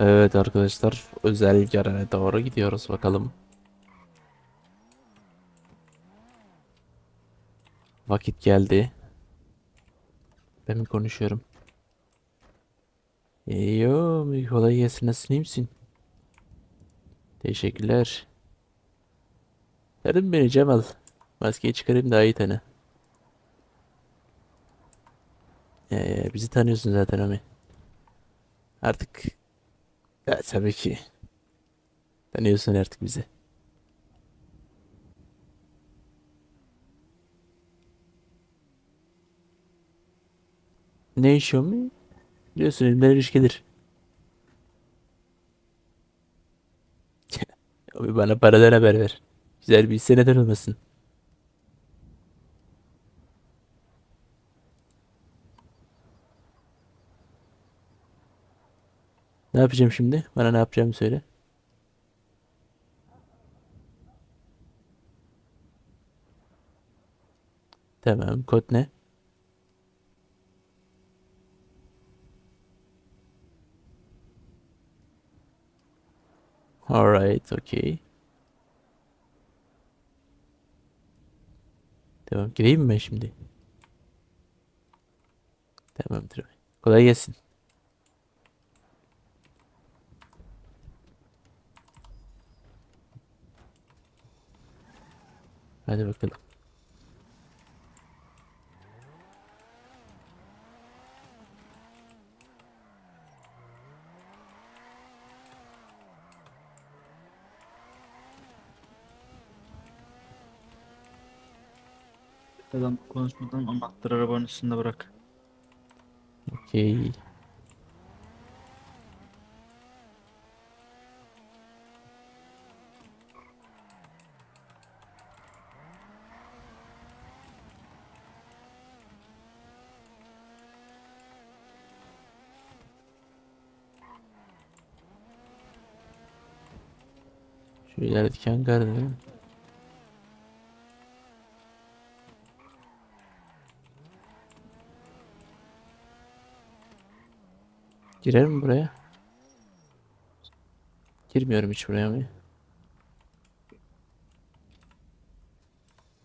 Evet arkadaşlar özel yarana doğru gidiyoruz bakalım. Vakit geldi. Ben mi konuşuyorum? Yo, kolay gelsin nasılsın iyi misin? Teşekkürler. Dedim beni Cemal. Maskeyi çıkarayım daha iyi tanı. Ee, bizi tanıyorsun zaten Ami. Artık ya tabii ki. Tanıyorsun artık bizi. Ne iş o mu? Biliyorsun elimden iş. Abi bana paradan haber ver. Güzel bir hisse neden olmasın. Ne yapacağım şimdi? Bana ne yapacağımı söyle. Tamam. Kod ne? Alright, okay. Tamam, gireyim mi ben şimdi? Tamamdır. Kolay gelsin. Hadi bakalım. Adam konuşmadan anahtarı arabanın üstünde bırak. Okey. Şu ilerideki hangar değil mi? Girer mi buraya? Girmiyorum hiç buraya mı?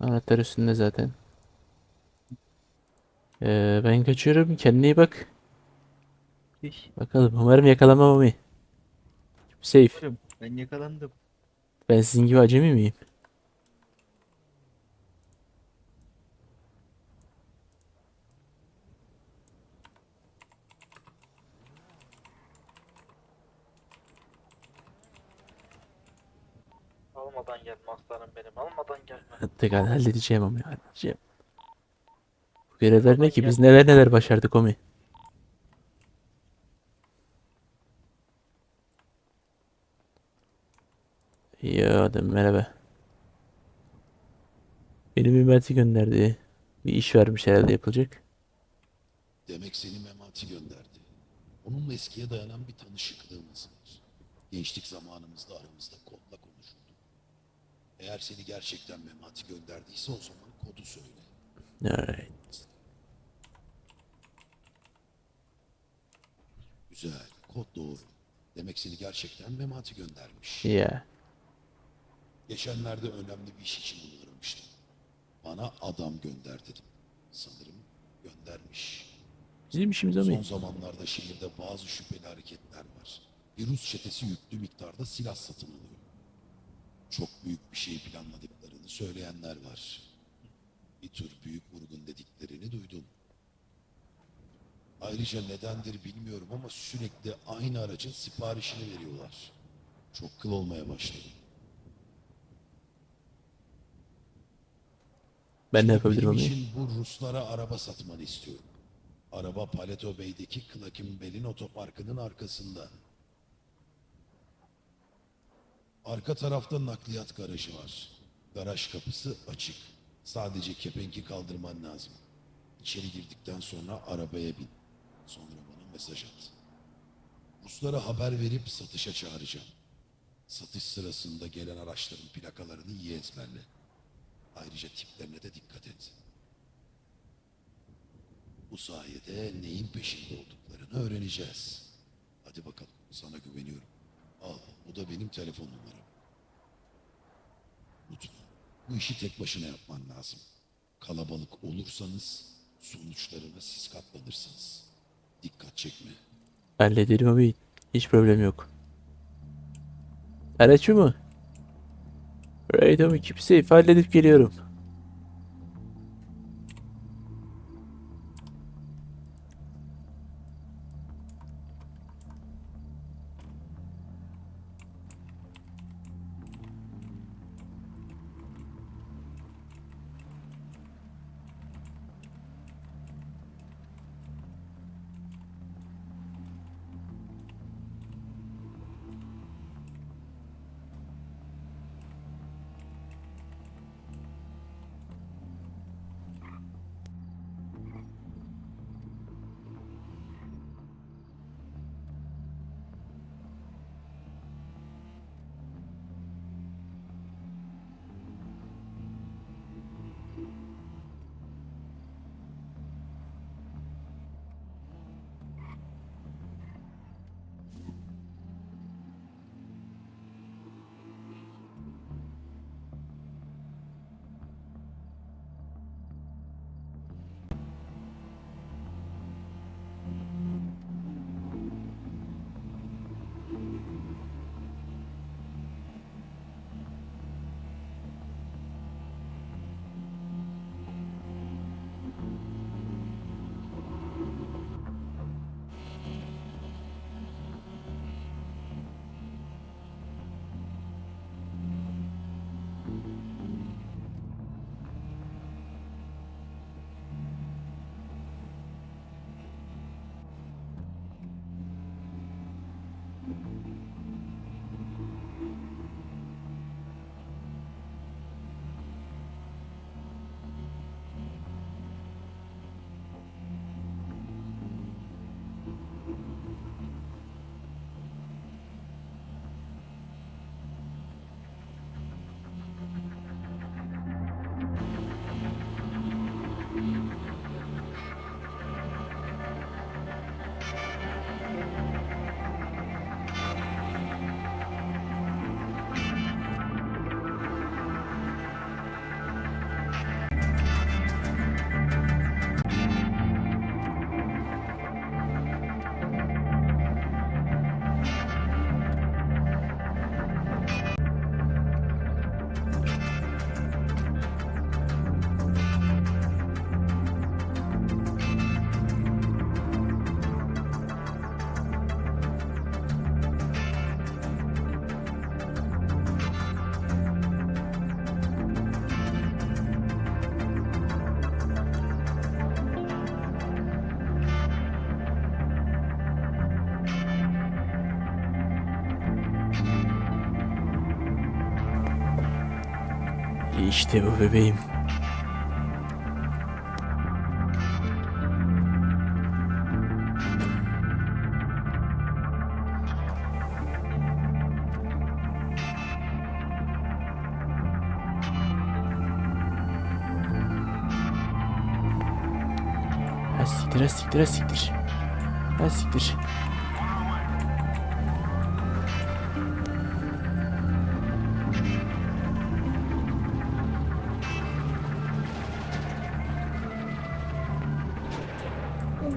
Anahtar üstünde zaten. Ee, ben kaçıyorum. Kendine iyi bak. İş. Bakalım. Umarım yakalamam onu. Safe. Ben yakalandım. Ben sizin gibi acemi miyim? Almadan gelme aslanım benim. Almadan gelme. Artık halledeceğim ama ya, halledeceğim. Bu görevler ne ki? Biz neler neler başardık Omi. Ya adam merhaba. Benim Memati gönderdi. Bir iş varmış herhalde yapılacak. Demek seni Memati gönderdi. Onunla eskiye dayanan bir tanışıklığımız var. Gençlik zamanımızda aramızda kodla konuşurduk. Eğer seni gerçekten Memati gönderdiyse o zaman kodu söyle. Alright. Güzel, kod doğru. Demek seni gerçekten Memati göndermiş. Yeah. Geçenlerde önemli bir iş için onu aramıştım. Bana adam gönder dedim. Sanırım göndermiş. Bizim işimiz o Son zamanlarda şehirde bazı şüpheli hareketler var. Bir Rus çetesi yüklü miktarda silah satın alıyor. Çok büyük bir şey planladıklarını söyleyenler var. Bir tür büyük vurgun dediklerini duydum. Ayrıca nedendir bilmiyorum ama sürekli aynı aracın siparişini veriyorlar. Çok kıl olmaya başladım. Ben ne yapabilirim Omi? için bu Ruslara araba satmanı istiyorum. Araba Paleto Bey'deki Klakim Bel'in otoparkının arkasında. Arka tarafta nakliyat garajı var. Garaj kapısı açık. Sadece kepenki kaldırman lazım. İçeri girdikten sonra arabaya bin. Sonra bana mesaj at. Ruslara haber verip satışa çağıracağım. Satış sırasında gelen araçların plakalarını iyi ezberle. Ayrıca tiplerine de dikkat et. Bu sayede neyin peşinde olduklarını öğreneceğiz. Hadi bakalım. Sana güveniyorum. Al, bu da benim telefon numaram. Unutma, bu işi tek başına yapman lazım. Kalabalık olursanız sonuçlarına siz katlanırsınız. Dikkat çekme. Hallederim abi. Hiç problem yok. Araç mı? Right abi keep safe. Halledip geliyorum. İşte bu bebeğim. Ha siktir ha siktir ha siktir. Ha siktir.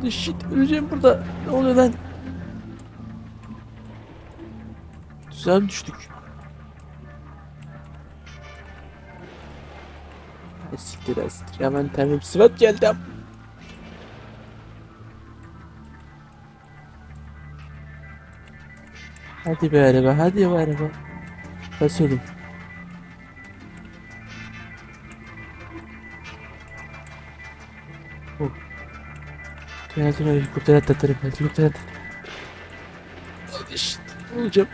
Holy shit öleceğim burada. Ne oluyor lan? Mı düştük? Ha, Siktir ha siktir. Hemen tanrım sıvat geldi. am- Hadi be araba hadi be araba. Bas oğlum. Oh. Tünel helikopter atlatırım. Helikopter atlatırım. Hadi shit. Olacağım.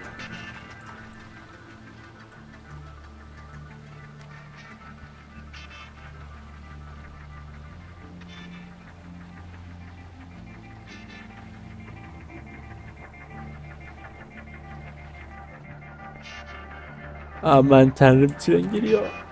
Aman tanrım tren geliyor.